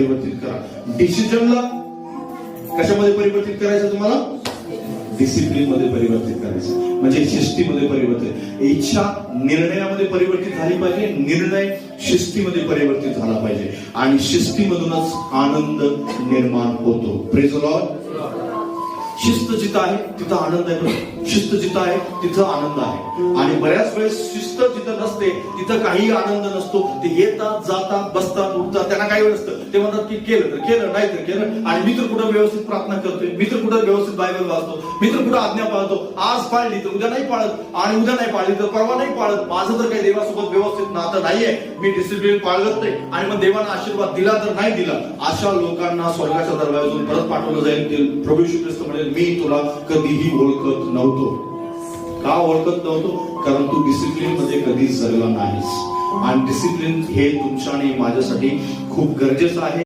परिवर्तित करा. डिसिजनला कशामध्ये परिवर्तित करायचं तुम्हाला? डिसिप्लिनमध्ये परिवर्तित करायचं. म्हणजे शिस्तीमध्ये परिवर्तित. इच्छा निर्णयामध्ये परिवर्तित झाली पाहिजे. निर्णय शिस्तीमध्ये परिवर्तित झाला पाहिजे. आणि शिस्तीमधूनच आनंद निर्माण होतो. प्रेज लॉर्ड शिस्त जिथं आहे तिथं आनंद आहे शिस्त जिथं आहे तिथं आनंद आहे. आणि बऱ्याच वेळेस शिस्त जिथं नसते तिथं काही आनंद नसतो. ते येतात जातात बसतात उठतात. त्यांना काही वेळ असतं ते म्हणतात की केलं तर केलं नाही तर केलं. आणि मी तर कुठं व्यवस्थित प्रार्थना करतोय मी तर कुठं व्यवस्थित बायबल वाचतो मी तर कुठं आज्ञा पाळतो. आज पाळली तर उद्या नाही पाळत आणि उद्या नाही पाळली तर परवा नाही पाळत. माझं तर काही देवासोबत व्यवस्थित नातं नाहीये. मी डिसिप्लिन पाळत नाही. आणि मग देवानं आशीर्वाद दिला तर नाही दिला. अशा लोकांना स्वर्गाच्या दरवाजातून परत पाठवलं जाईल. प्रभू श्री ख्रिस्त म्हणेल मी तुला कधीही ओळखत नव्हतो. का ओळखत नव्हतो? कारण तू डिसिप्लिनमध्ये कधीच जगला नाहीस. आणि डिसिप्लिन हे तुमच्या आणि माझ्यासाठी खूप गरजेचं आहे.